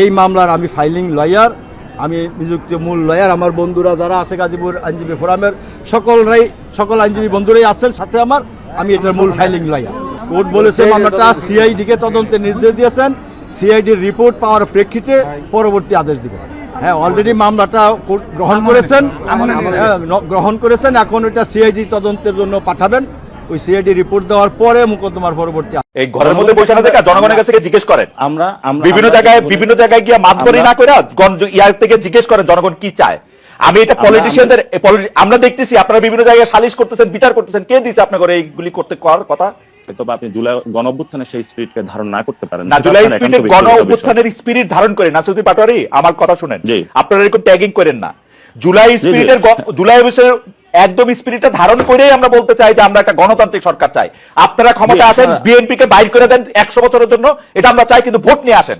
এই মামলার আমি ফাইলিং লয়ার আমি নিযুক্ত মূল লয়ার আমার বন্ধুরা যারা আছে গাজীপুর আইনজীবী ফোরামের সকলরাই সকল আইনজীবী বন্ধুরাই আছেন সাথে আমার আমি এটার মূল ফাইলিং লয়ার কোর্ট বলেছে মামলাটা সিআইডিকে তদন্তের নির্দেশ দিয়েছেন সিআইডির রিপোর্ট পাওয়ার প্রেক্ষিতে পরবর্তী আদেশ দিব। হ্যাঁ অলরেডি মামলাটা কোর্ট গ্রহণ করেছেন হ্যাঁ, গ্রহণ করেছেন এখন এটা সিআইডি তদন্তের জন্য পাঠাবেন। ওই সিআইডি রিপোর্ট দেওয়ার পরে মোকদ্দমার পরবর্তী এই ঘরের মধ্যে বসে না থেকে জনগণের কাছে গিয়ে জিজ্ঞেস করেন। আমরা আমরা বিভিন্ন জায়গায় বিভিন্ন জায়গায় গিয়ে মাতবরি না করে ইয়ার থেকে জিজ্ঞেস করেন জনগণ কি চায়। আমি এটা পলিটিশিয়ানদের আমরা দেখতেছি আপনারা বিভিন্ন জায়গায় সালিশ করতেছেন বিচার করতেছেন কে দিছে আপনার করে এইগুলি করতে করার কথা? হয়তো আপনি জুলাই গণ অভ্যুত্থানের সেই স্পিরিটকে ধারণ না করতে পারেন। না জুলাই স্পিরিটের গণ ব্যক্তিগত বিষয়। অভ্যুত্থানের স্পিরিট ধারণ করে নাসুদ্দিন পাটোয়ারি আমার কথা শুনেন। আপনারা এরকম ট্যাগিং করেন না। জুলাই। স্পিরিটের জুলাই অবশ্যই একদম স্পিরিটটা ধারণ করেই আমরা বলতে চাই যে আমরা একটা গণতান্ত্রিক সরকার চাই। আপনারা ক্ষমতা আসেন বিএনপিকে বিএনপি কে বাইর করে দেন একশো বছরের জন্য এটা আমরা চাই কিন্তু ভোট নিয়ে আসেন।